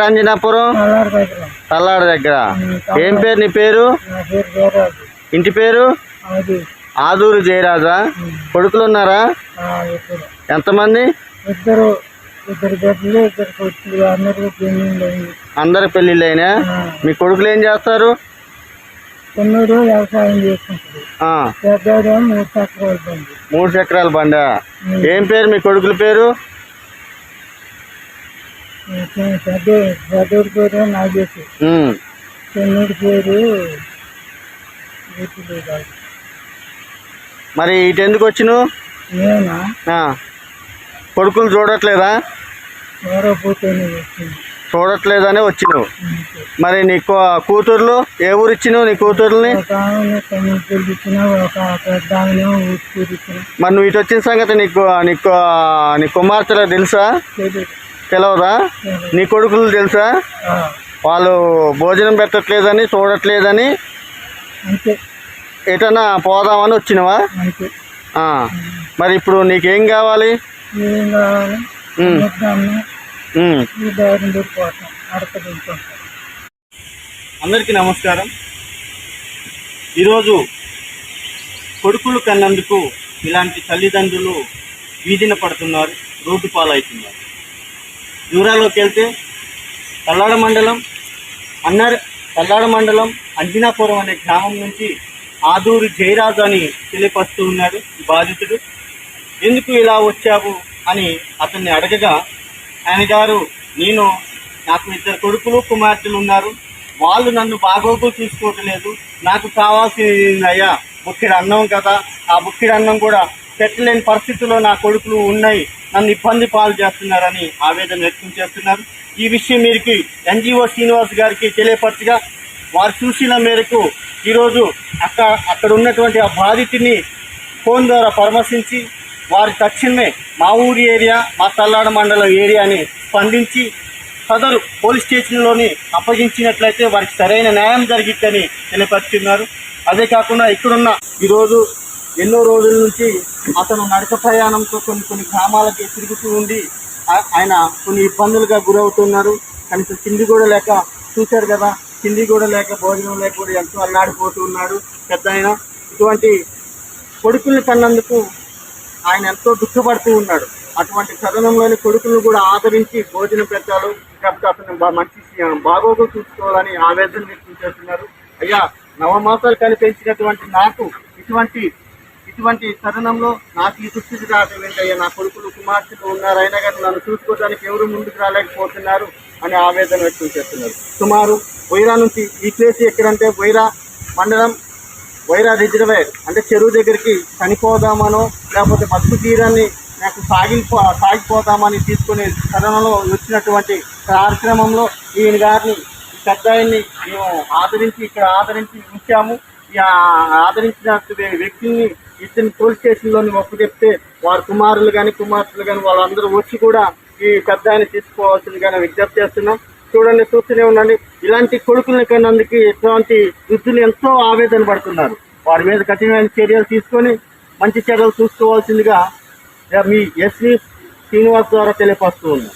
దగ్గర. తల్లాడ దగ్గర. ఏం పేరు నీ పేరు? ఇంటి పేరు? ఆదూరు జయరాజా? కొడుకులు ఉన్నారా ఎంతమంది? ఇద్దరు. అందరి అయినా? మీ కొడుకులు ఏం చేస్తారు? చిన్నడు వ్యవసాయం మూడు చక్రాల బండ. ఏం పేరు మీ కొడుకుల పేరు? పెద్ద పెద్దోడి పేరు నాగేశు ఉమ్, చిన్నడి పేరు. మరి ఇటు ఎందుకు వచ్చినావు నేనా కొడుకులు చూడట్లేదా? చూడట్లేదనే వచ్చినావు మరి నీ కూతుర్లు? ఏ ఊరు ఇచ్చినావు నీ కూతుర్ని మరి నువ్వు ఇటు వచ్చిన సంగతి నీకు నీకు నీ కుమార్తెలకు తెలుసా? తెలవదా? నీ కొడుకులు తెలుసా? వాళ్ళు భోజనం పెట్టట్లేదని చూడట్లేదని ఎటన్నా పోదామని వచ్చినవా? మరి ఇప్పుడు నీకేం కావాలి? అందరికీ నమస్కారం. ఈరోజు కొడుకులు కన్నందుకు ఇలాంటి తల్లిదండ్రులు వీధిన పడుతున్నారు రోడ్డు పాలవుతున్నారు. దూరాల్లోకి వెళ్తే తల్లాడ మండలం అన్నర్ తల్లాడ మండలం అంజనాపురం అనే గ్రామం నుంచి ఆదూరు జయరాజు అని తెలియపరుస్తూ ఉన్నాడు ఈ బాధితుడు. ఎందుకు ఇలా వచ్చావు? అని అతన్ని అడగగా ఆయన గారు నేను నాకు ఇద్దరు కొడుకులు కుమార్తెలు ఉన్నారు. వాళ్ళు నన్ను బాగోగు చూసుకోవట్లేదు నాకు కావాల్సింది అయ్యా బుక్కిడి అన్నం కదా. ఆ బుక్కిడి అన్నం కూడా పెట్టలేని పరిస్థితుల్లో నా కొడుకులు ఉన్నాయి. నన్ను ఇబ్బంది పాలు చేస్తున్నారని ఆవేదన వ్యక్తం చేస్తున్నారు. ఈ విషయం మీరికి ఎన్జిఓ శ్రీనివాస్ గారికి తెలియపరచగా వారు చూసిన మేరకు ఈరోజు అక్కడ అక్కడ ఉన్నటువంటి ఆ బాధితుని ఫోన్ ద్వారా పరామర్శించి వారి తక్షణమే మా ఊరి ఏరియా మా తల్లాడ మండలం ఏరియాని స్పందించి సదరు పోలీస్ స్టేషన్లోని అప్పగించినట్లయితే వారికి సరైన న్యాయం జరిగిద్దని తెలియపరుస్తున్నారు. అదే కాకుండా ఇక్కడున్న ఈరోజు ఎన్నో రోజుల నుంచి అతను నడక ప్రయాణంతో కొన్ని కొన్ని గ్రామాలకి తిరుగుతూ ఉండి ఆయన కొన్ని ఇబ్బందులుగా గురవుతున్నారు. కనీసం తిండి కూడా లేక చూశారు కదా తిండి కూడా లేక భోజనం లేక కూడా ఎంతో అల్లాడిపోతూ ఉన్నాడు పెద్ద ఆయన. ఇటువంటి కొడుకుల్ని కన్నందుకు ఆయన ఎంతో దుఃఖపడుతూ ఉన్నాడు. అటువంటి తరుణంలోని కొడుకులను కూడా ఆదరించి భోజనం పెట్టాలి లేకపోతే అతను మంచి బాగోగు చూసుకోవాలని ఆవేదన వ్యక్తం చేస్తున్నారు. అయ్యా నవమాసాలు కనిపించినటువంటి నాకు ఇటువంటి ఇటువంటి తరుణంలో నాకు ఈ దుస్థితి రావడం ఏంటయ్యా నా కొడుకులు కుమార్తెలు ఉన్నారు. అయినా కానీ నన్ను చూసుకోవడానికి ఎవరు ముందుకు రాలేకపోతున్నారు అని ఆవేదన వ్యక్తం చేస్తున్నారు. సుమారు వైరా నుంచి ఈ ప్లేస్ ఎక్కడంటే వైరా మండలం వైరా రిజర్వేర్ అంటే చెరువు దగ్గరికి చనిపోదామనో లేకపోతే బతుకు తీరాన్ని నాకు సాగిపో సాగిపోతామని తీసుకునే తరుణంలో వచ్చినటువంటి కార్యక్రమంలో ఈయన గారిని ఈ పెద్ద ఆయన్ని మేము ఆదరించి ఇక్కడ ఆదరించి ఉంచాము. ఈ ఆదరించిన వ్యక్తిని ఇతని పోలీస్ స్టేషన్లోని మొక్క చెప్తే వారి కుమారులు కానీ కుమార్తెలు కానీ వాళ్ళందరూ వచ్చి కూడా ఈ పెద్ద ఆయన తీసుకోవాల్సిందిగా విజ్ఞప్తి చేస్తున్నాం. చూడండి చూస్తూనే ఉండండి. ఇలాంటి కొడుకులను కన్నందుకు ఇటువంటి వృద్ధులు ఎంతో ఆవేదన పడుతున్నారు. వారి మీద కఠినమైన చర్యలు తీసుకొని మంచి చర్యలు చూసుకోవాల్సిందిగా మీ ఎస్వి శ్రీనివాస్ ద్వారా తెలియపరుస్తూ ఉన్నాం.